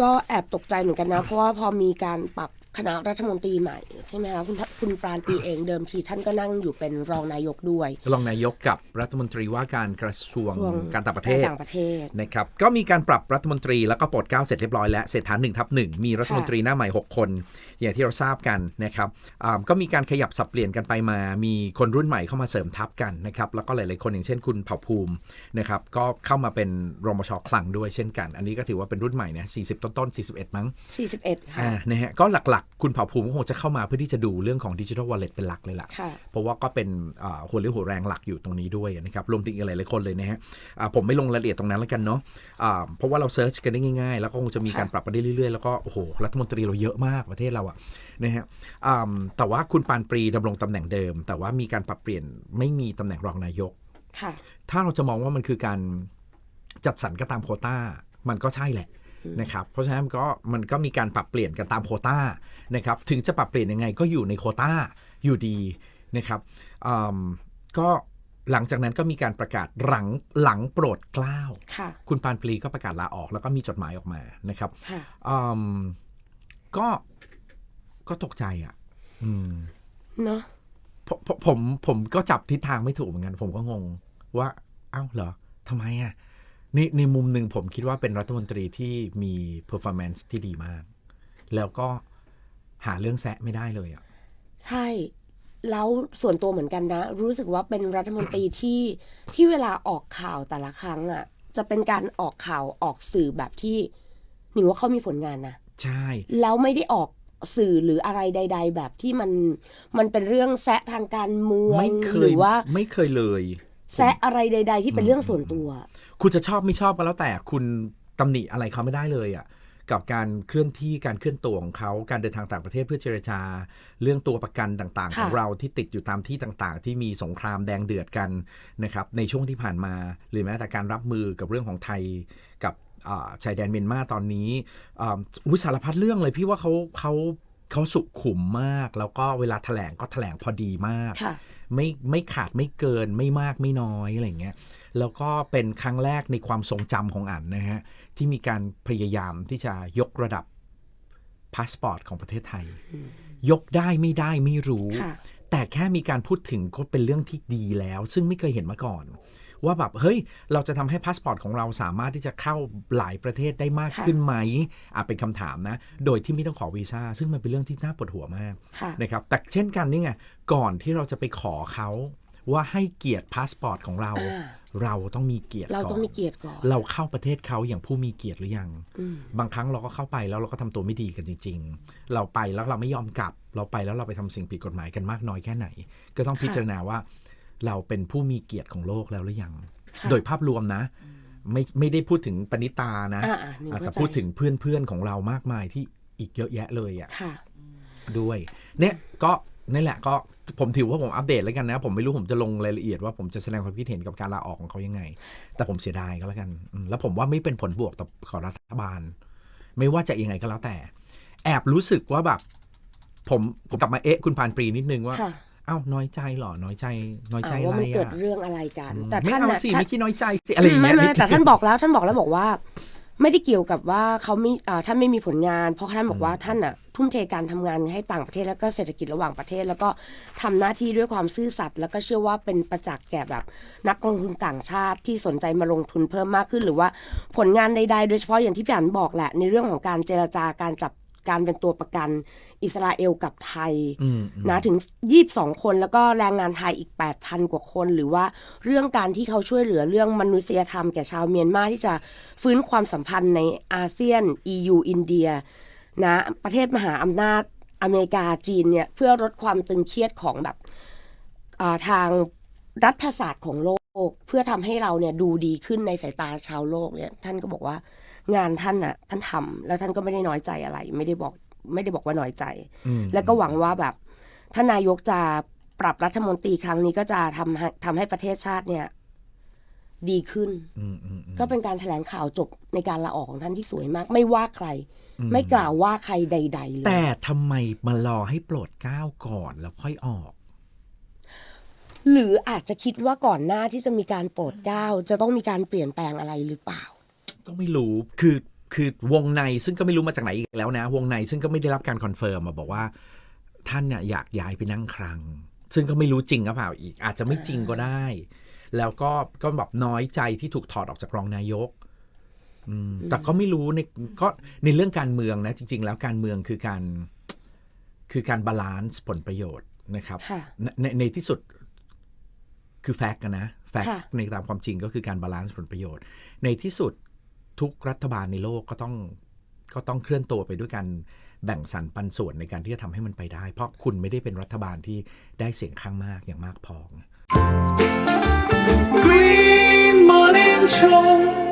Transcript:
ก็แอบตกใจเหมือนกันนะ เพราะว่าพอมีการปรับ คณะรัฐมนตรีใหม่ใช่ไหมคะคุณคุณปราณปรีเองเดิมทีท่านก็นั่งอยู่เป็นรองนายกด้วย รองนายกกับรัฐมนตรีว่าการกระทรวงส่วนการต่างประเทศต่างประเทศนะครับก็มีการปรับรัฐมนตรีแล้วก็โปรดเกล้าเสร็จเรียบร้อยแล้วเศรษฐาหนึ่งทับหนึ่งมีรัฐมนตรีหน้าใหม่ 6 คน อย่างที่เราทราบกันนะครับอ่าก็มีการขยับสับเปลี่ยนกันไปมา มีคนรุ่นใหม่เข้ามาเสริมทัพกันนะครับแล้วก็หลายๆคนอย่างเช่นคุณเผ่าภูมินะครับก็เข้ามาเป็นรมชคลังด้วยเช่นกัน อันนี้ก็ถือว่าเป็นรุ่นใหม่นะ40 ต้นๆ41 มั้ง 41 ค่ะอ่านะฮะก็หลักๆคุณเผ่าภูมิก็คงจะเข้ามาเพื่อที่จะดูเรื่องของดิจิทัลวอลเล็ตเป็นหลักเลยล่ะค่ะเพราะว่าก็เป็นอ่าหัวเรี่ยวหัวแรงหลักอยู่ตรงนี้ด้วยนะครับรวมถึงอีกหลายๆคนเลยนะฮะอ่าผมไม่ลงรายละเอียดตรงนั้นแล้วกันเนาะอ่าเพราะว่าเราเซิร์ชกันได้ง่ายๆ แล้วก็คงจะมีการค่ะปรับไปได้เรื่อยๆ แล้วก็โอ้โหรัฐมนตรีเราเยอะมากประเทศเราอะนะฮะอ่าแต่ว่าคุณปานปรีดำรงตำแหน่งเดิม แต่ว่ามีการปรับเปลี่ยนไม่มีตำแหน่งรองนายกค่ะถ้าเราจะมองว่ามันคือการจัดสรรก็ตามโควต้ามันก็ใช่แหละ นะครับเพราะฉะนั้นมันก็มันก็มีการปรับเปลี่ยนกันตามโควต้านะครับถึงจะปรับเปลี่ยนยังไงก็อยู่ในโควต้าอยู่ดีนะครับอืมก็หลังจากนั้นก็มีการประกาศหลังหลังโปรดเกล้าค่ะคุณปานปรีก็ประกาศลาออก แล้วก็มีจดหมายออกมานะครับค่ะอืมก็ก็ตกใจอะอืมเนาะผมผมผมผมก็จับทิศทางไม่ถูกเหมือนกัน ผมก็งงว่า เอ้าเหรอทำไมอะ ในในมุมหนึ่งผมคิดว่าเป็นรัฐมนตรีที่มี performance ที่ดีมาก แล้วก็หาเรื่องแซะไม่ได้เลยอะ ใช่ แล้วส่วนตัวเหมือนกันนะ รู้สึกว่าเป็นรัฐมนตรีที่ที่เวลาออกข่าวแต่ละครั้งอะ จะเป็นการออกข่าวออกสื่อแบบที่หนิงว่าเขามีผลงานนะใช่ แล้วไม่ได้ออกสื่อหรืออะไรใด ๆ แบบที่มันมันเป็นเรื่องแซะทางการเมืองไม่เคหรืยอว่าไม่เคยเลย แซะอะไรใด ๆ ที่เป็นเรื่องส่วนตัว คุณจะชอบไม่ชอบก็แล้วแต่คุณตำหนิอะไรเขาไม่ได้เลยอะกับการเคลื่อนที่การเคลื่อนตัวของเขาการเดินทางต่างประเทศเพื่อเจรจา เรื่องตัวประกันต่างๆ ของเราที่ติดอยู่ตามที่ต่างๆ ที่มีสงครามแดงเดือดกันนะครับในช่วงที่ผ่านมา หรือแม้แต่การรับมือกับเรื่องของไทยกับอ่าชายแดนเมียนมาตอนนี้อ่าอุยสารพัดเรื่องเลยพี่ว่าเขาเขา เขาสุขุมมาก แล้วก็เวลาแถลงก็แถลงพอดีมากค่ะไม่ไม่ขาดไม่เกินไม่มากไม่น้อยอะไรอย่างเงี้ยแล้วก็เป็นครั้งแรกในความทรงจำของอันนะฮะที่มีการพยายามที่จะยกระดับพาสปอร์ตของประเทศไทย ยกได้ไม่ได้ไม่รู้ค่ะแต่แค่มีการพูดถึงก็เป็นเรื่องที่ดีแล้ว ซึ่งไม่เคยเห็นมาก่อน ว่าแบบเฮ้ยเราจะทำให้พาสปอร์ตของเราสามารถที่จะเข้าหลายประเทศได้มากค่ะขึ้นไหมอะเป็นคำถามนะ โดยที่ไม่ต้องขอวีซ่าซึ่งมันเป็นเรื่องที่น่าปวดหัวมากค่ะนะครับแต่เช่นกันนี่ไงก่อนที่เราจะไปขอเขาว่าให้เกียรติพาสปอร์ตของเราอ่าเราต้องมีเกียรติเราต้องก่นมีเกียรติก่อนเราเข้าประเทศเขาอย่างผู้มีเกียรติหรือยังอืมบางครั้งเราก็เข้าไปแล้วเราก็ทำตัวไม่ดีกันจริง ๆ เราไปแล้วเราไม่ยอมกลับ เราไปแล้วเราไปทำสิ่งผิดกฎหมายกันมากน้อยแค่ไหน ก็ต้องค่ะพิจารณาว่า เราเป็นผู้มีเกียรติของโลกแล้วหรือยังค่ะโดยภาพรวมนะ ไม่ไม่ได้พูดถึงปณิตานะอ่าอ่าหนูอะเข้าแต่ใจพูดถึงเพื่อนๆของเรามากมายที่อีกเยอะแยะเลยอะค่ะด้วย เนี่ยก็นี่แหละก็ผมถือว่าผมอัปเดตแล้วกันนะ ผมไม่รู้ผมจะลงรายละเอียดว่าผมจะแสดงความคิดเห็นกับการลาออกของเขายังไง แต่ผมเสียดายก็แล้วกันอืมแล้วผมว่าไม่เป็นผลบวกต่อของรัฐบาล ไม่ว่าจะยังไงก็แล้วแต่ แอบรู้สึกว่าแบบผมผมกลับมาเอ๊ะคุณพานปรีนิดนึงว่าค่ะ เอ้าน้อยใจเหรอน้อยใจน้อยใจอ่าอะไรว่ามันเกิดอะเรื่องอะไรกัน แต่ไม่ท่านเอาน่ะสิท่านไม่คิดน้อยใจสิอะไรอย่างไม่เงี้ยไม่นิดแต่ท่านบอกแล้วท่านบอกแล้วบอกว่า ไม่ได้เกี่ยวกับว่าเขาไม่อ่าท่านไม่มีผลงาน เพราะท่านบอกว่าท่านอะทุ่มเทการทำงานให้ต่างประเทศแล้วก็เศรษฐกิจระหว่างประเทศ แล้วก็ทำหน้าที่ด้วยความซื่อสัตย์แล้วก็เชื่อว่าเป็นประจักษ์แก่แบบ นักลงทุนต่างชาติที่สนใจมาลงทุนเพิ่มมากขึ้น หรือว่าผลงานใดๆ โดยเฉพาะอย่างที่พี่อันบอกแหละในเรื่องของการเจรจาการจับ การเป็นตัวประกัน อิสราเอลกับไทยอืมอืมนะถึง 22 คนแล้วก็แรงงานไทยอีก 8,000 กว่าคน หรือว่าเรื่องการที่เขาช่วยเหลือเรื่องมนุษยธรรมแก่ชาวเมียนมาที่จะฟื้นความสัมพันธ์ในอาเซียน EU อินเดียนะประเทศมหาอำนาจอเมริกาจีนเนี่ยเพื่อลดความตึงเครียดของแบบอ่าทางรัฐศาสตร์ของโลก เพื่อทำให้เราเนี่ยดูดีขึ้นในสายตาชาวโลกเนี่ยท่านก็บอกว่างานท่านน่ะท่านทำแล้วท่านก็ไม่ได้น้อยใจอะไร ไม่ได้บอกไม่ได้บอกว่าน้อยใจอืมแล้วก็หวังว่าแบบท่านนายกจะปรับรัฐมนตรีครั้งนี้ก็จะทำให้ทำให้ประเทศชาติเนี่ย ดีขึ้นอืมอืมอืมก็เป็นการแถลงข่าวจบในการลาออกของท่านที่สวยมาก ไม่ว่าใคร ไม่กล่าวว่าใครใด ๆ เลย แต่ทำไมมารอให้โปรดเกล้าก่อนแล้วค่อยออก หรืออาจจะคิดว่าก่อนหน้าที่จะมีการโปรดเกล้าจะต้องมีการเปลี่ยนแปลงอะไรหรือเปล่า ก็ไม่รู้คือคือวงในซึ่งก็ไม่รู้มาจากไหนอีกแล้วนะ วงในซึ่งก็ไม่ได้รับการคอนเฟิร์มมาบอกว่า ท่านเนี่ยอยากย้ายไปนั่งครัง ซึ่งก็ไม่รู้จริงหรือเปล่าอีก อาจจะไม่จริงก็ได้ แล้วก็ก็แบบน้อยใจที่ถูกถอดออกจากรองนายกอืมแต่ก็ไม่รู้ในก็ในเรื่องการเมืองนะ จริง ๆ แล้วการเมืองคือการคือการบาลานซ์ผลประโยชน์นะครับค่ะในในในที่สุด คือแฟกต์นะแฟกค่ะต์ในตามความจริงก็คือการบาลานซ์ผลประโยชน์ ในที่สุดทุกรัฐบาลในโลกก็ต้องก็ต้องเคลื่อนตัวไปด้วยการแบ่งสรรปันส่วนในการที่จะทำให้มันไปได้ เพราะคุณไม่ได้เป็นรัฐบาลที่ได้เสียงข้างมากอย่างมากพอ Green Morning Show